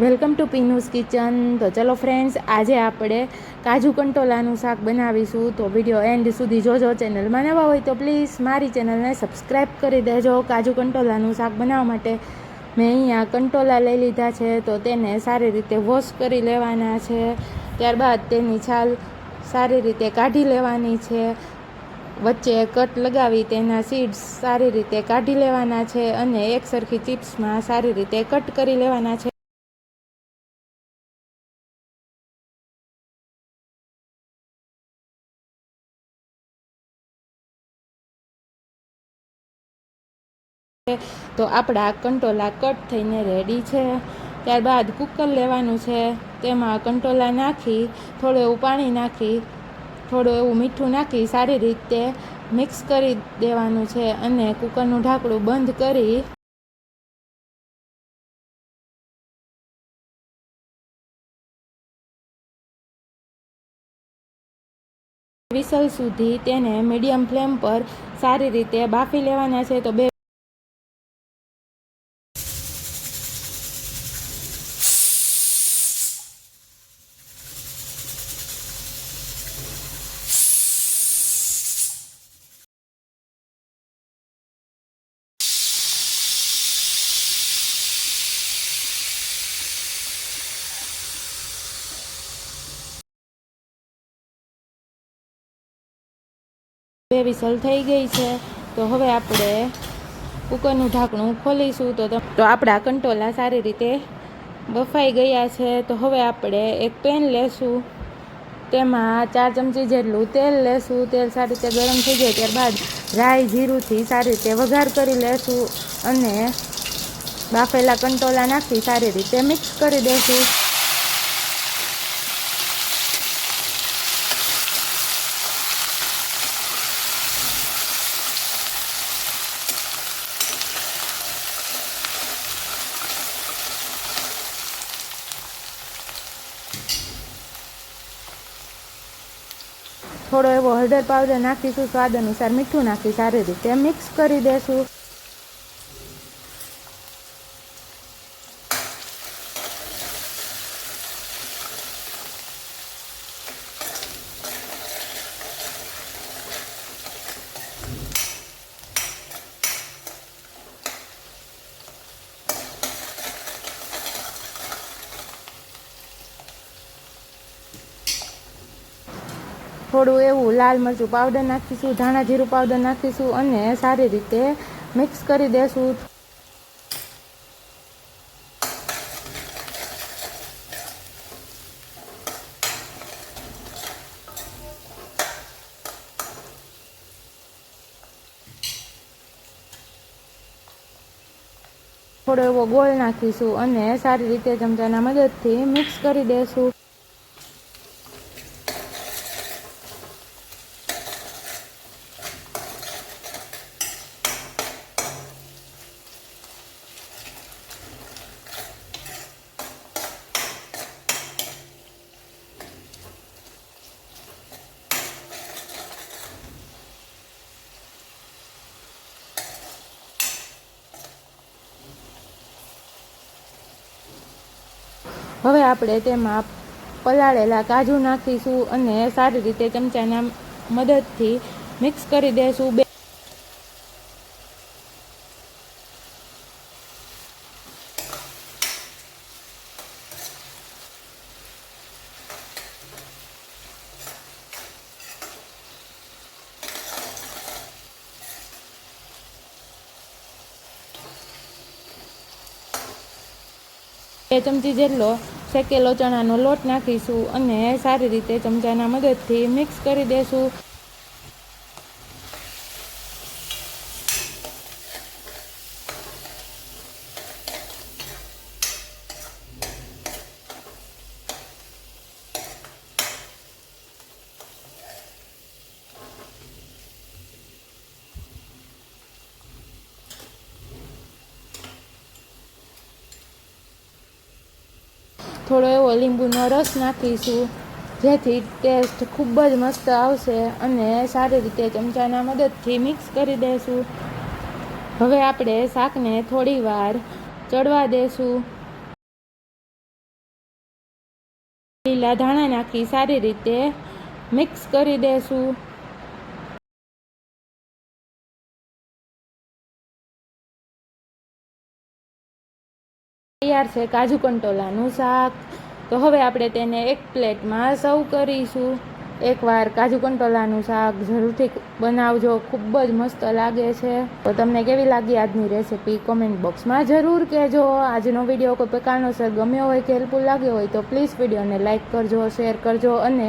Welcome to પીનુસ kitchen. તો ચલો friends આજે આપણે કાજુ કંટોલાનું શાક બનાવીશું. તો વીડિયો એન્ડ સુધી જોજો ચેનલમાં નવા હોય તો પ્લીઝ મારી ચેનલને સબસ્ક્રાઈબ કરી દેજો કાજુ કંટોલાનું શાક બનાવવા માટે. મેં અહીંયા કંટોલા લઈ લીધા છે, તો તેને સારી રીતે વોશ કરી લેવાના છે. ત્યારબાદ તેની છાલ સારી રીતે કાઢી લેવાની છે. વચ્ચે કટ લગાવી તેના સીડ્સ સારી રીતે કાઢી લેવાના છે અને એક સરખી ચિપ્સમાં સારી રીતે કટ કરી લેવાના છે. તો આપણા કંટોલા કટ થઈને રેડી છે. ત્યારબાદ કુકર લેવાનું છે. તેમાં કંટોલા નાખી, થોડું એવું પાણી નાખી, થોડું એવું મીઠું નાખી સારી રીતે મિક્સ કરી દેવાનું છે અને કુકરનું ઢાંકણું બંધ કરી વિસલ સુધી તેને મીડિયમ ફ્લેમ પર સારી રીતે બાફી લેવાના છે. તો બે વિસલ થઈ ગઈ છે. તો હવે આપણે કુકરનું ઢાંકણું ખોલીશું. તો તો આપણા કંટોલા સારી રીતે બફાઈ ગયા છે. તો હવે આપણે એક પેન લેશું. તેમાં ચાર ચમચી જેટલું તેલ લેશું. તેલ સારી રીતે ગરમ થઈ જાય ત્યારબાદ રાઈ જીરુંથી સારી રીતે વઘાર કરી લેશું અને બાફેલા કંટોલા નાખી સારી રીતે મિક્સ કરી દેશું. થોડો એવો હળદર પાવડર નાખીશું સ્વાદ અનુસાર મીઠું નાખી સારી રીતે. મિક્સ કરી દેશું. થોડું એવું લાલ મરચું પાવડર નાખીશું, ધાણા જીરું પાવડર નાખીશું અને સારી રીતે મિક્સ કરી દેશું. થોડો એવો ગોળ નાખીશું અને સારી રીતે ચમચાના મદદથી મિક્સ કરી દેશું હવે આપણે તેમાં પલાળેલા કાજુ નાખીશું અને સારી રીતે ચમચાના મદદથી મિક્સ કરી દઈશું બે બે ચમચી જેટલો શેકેલો ચણાનો લોટ નાખીશું અને સારી રીતે ચમચાના મદદથી મિક્સ કરી દેશું. થોડો એવો લીંબુનો રસ નાખીશું, જેથી ટેસ્ટ ખૂબ જ મસ્ત આવશે અને સારી રીતે ચમચાના મદદથી મિક્સ કરી દઈશું હવે આપણે શાકને થોડી વાર ચડવા દેશું. લીલા ધાણા નાખી સારી રીતે મિક્સ કરી દેશું. તૈયાર છે કાજુ કંટોલાનું શાક. તો હવે આપણે તેને એક પ્લેટમાં સર્વ કરીશું. એકવાર કાજુ કંટોલાનું શાક જરૂરથી બનાવજો, ખૂબ જ મસ્ત લાગે છે. તો તમને કેવી લાગી આજની રેસીપી કોમેન્ટ બોક્સમાં જરૂર કહેજો. આજનો વીડિયો કોઈ પ્રકારનો સર ગમ્યો હોય કે હેલ્પફુલ લાગ્યો હોય તો પ્લીઝ વિડીયોને લાઇક કરજો, શેર કરજો અને